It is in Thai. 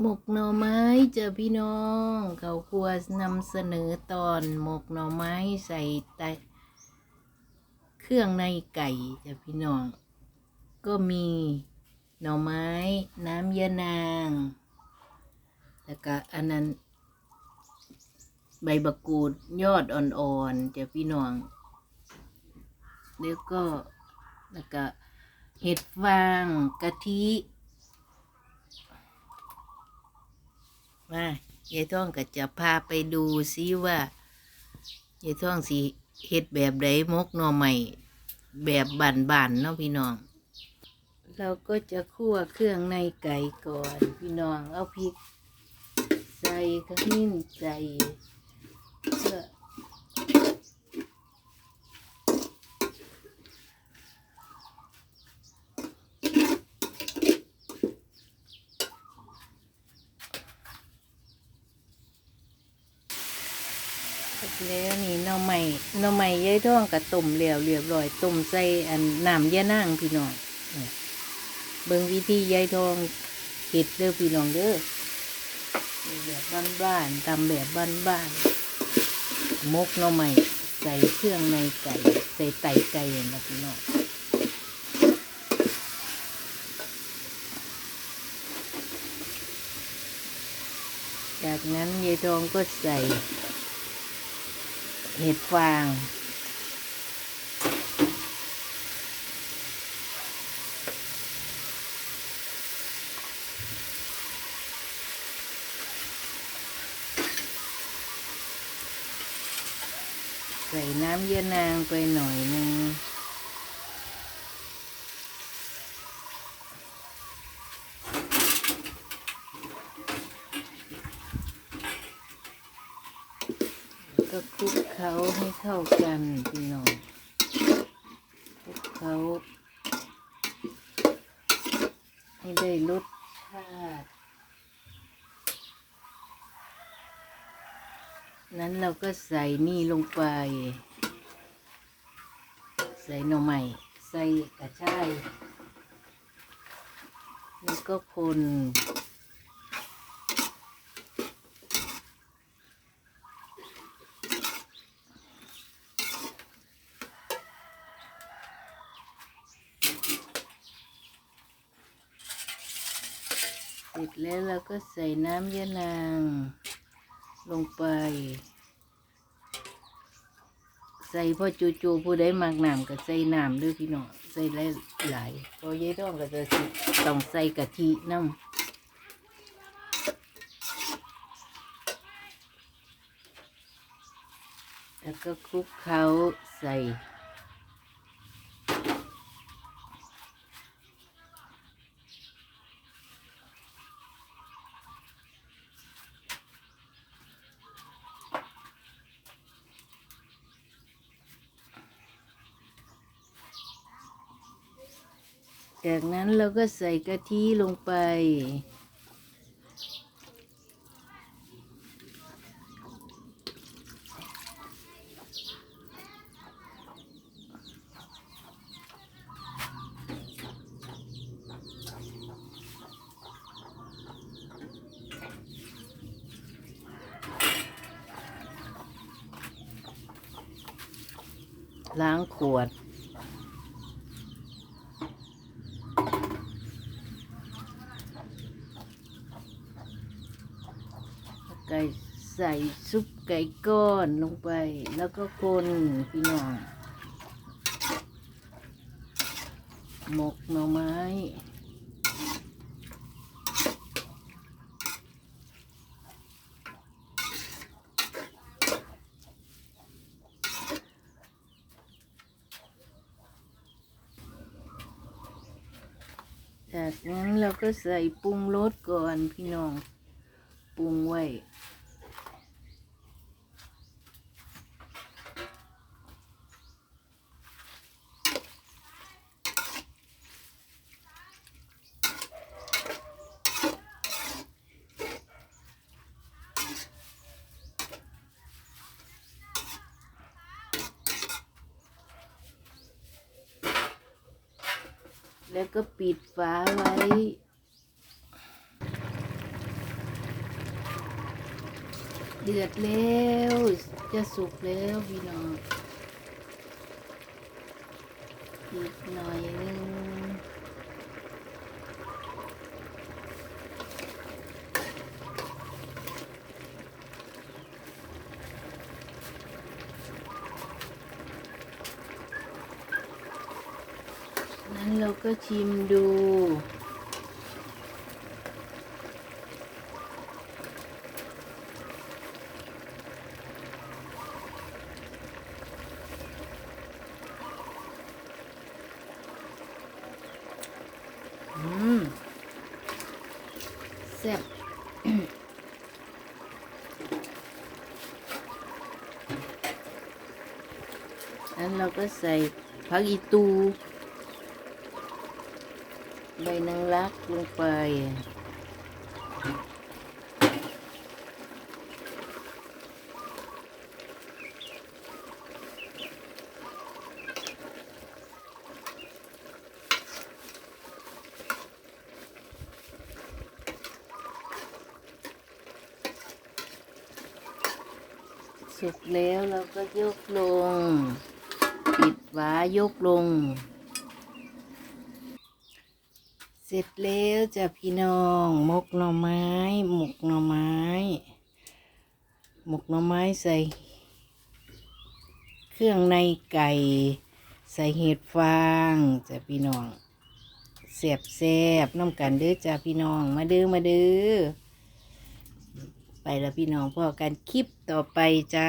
หมกหน่อไม้เจอพี่น้องเขาครัวนำเสนอตอนหมกหน่อไม้ใส่แต่เครื่องในไก่เจอพี่น้อง ก็มีหน่อไม้น้ำยานาง แล้วก็อันนั้น ใบบักกูดยอดอ่อนๆเจอพี่น้อง แล้วก็แล้วก็เห็ดฟางกะทิ ว่ายายท่องก็จะพาไปดูซิว่ายายท่องสิเฮ็ดแบบไดมกหน่อใหม่ แบบบานๆเนาะพี่น้อง เราก็จะคั่วเครื่องในไก่ก่อน พี่น้องเอาพริก ใส่ขมิ้นใส่เพื่อ แล้วนี่หน่อใหม่หน่อใหม่ยายท่องกับต้มแล้วเรียบร้อยต้มใส่อันน้ำยะนางพี่น้องเบิ่งวิธียายทองเห็ดเด้อพี่น้องเด้อแบบบ้านๆทำแบบบ้านๆมกหน่อใหม่ใส่เครื่องในไก่ ใส่ไตไก่นะพี่น้องจากนั้นยายทองก็ใส่ เห็ดฟาง ใส่น้ำเยอนางไปหน่อยนึง ก็คลุกเคล้าให้เข้ากันพี่น้องคลุกเคล้าให้ได้รสชาตินั้นเราก็ใส่นี่ลงไป ใส่หน่อใหม่ ใส่กระชาย แล้วก็คน ร็จแล้วเราก็ใส่น้ำยะนางลงไป ใส่พอจูจูผู้ใดมักน้ำก็ใส่น้ำด้วยพี่น้องใส่หลายหลายๆพอยายต้องก็จะต้องใส่กะทิน้ำแล้วก็คลุกเคล้าใส่ จากนั้นเราก็ใส่กะทิลงไป ล้างขวด ไก่ใส่ซุปไก่ก้อนลงไป แล้วก็คนพี่น้อง หมกหน่อไม้จากนั้นเราก็ใส่ปรุงรสก่อนพี่น้อง ปรุงไว้แล้วก็ปิดฝาไว้ เดือดแล้วจะสุกแล้วพี่น้องอีกหน่อยนึงนั้นเราก็ชิมดู อืมแซ่บ แล้วเราก็ใส่ผักอีตู ใบนางรักลงไป สุกแล้วเราก็ยกลง ปิดฝายกลง เสร็จแล้วจ้ะพี่น้องหมกหน่อไม้ หมกหน่อไม้ หมกหน่อไม้ใส่ เครื่องในไก่ ใส่เห็ดฟางจ้ะพี่น้องเสียบแซบน้ำกันเด้อจ้ะพี่น้องมาเด้อมาเด้อ ไปแล้วพี่น้องพ่อกันคลิปต่อไปจ้า